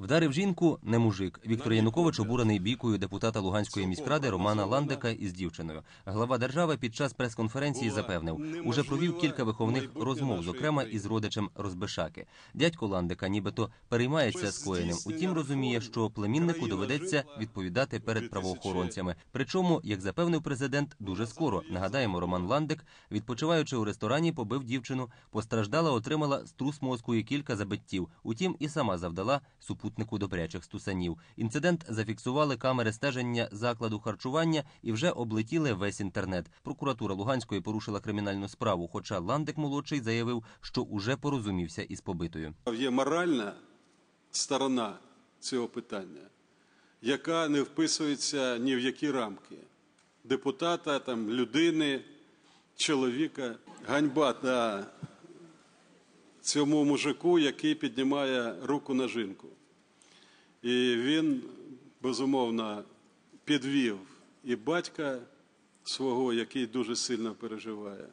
Вдарив жінку не мужик. Віктор Янукович обурений бійкою депутата Луганської міськради Романа Ландика із дівчиною. Глава держави під час прес-конференції запевнив, уже провів кілька виховних розмов, зокрема із родичем Розбишаки. Дядько Ландика, нібито переймається скоєним. Утім, розуміє, що племіннику доведеться відповідати перед правоохоронцями. Причому, як запевнив президент, дуже скоро. Нагадаємо, Роман Ландик, відпочиваючи у ресторані, побив дівчину. Постраждала, отримала струс мозку і кілька забиттів. Утім, і сама завдала супутнику добрячих стусанів. Інцидент зафіксували камери стеження закладу харчування і вже облетіли весь інтернет. Прокуратура Луганської порушила кримінальну справу. Хоча Ландик молодший заявив, що уже порозумівся із побитою. Є моральна сторона цього питання, яка не вписується ні в які рамки депутата, там, людини, чоловіка. Ганьба та цьому мужику, який піднімає руку на жінку. І він, безумовно, підвів і батька свого, який дуже сильно переживає.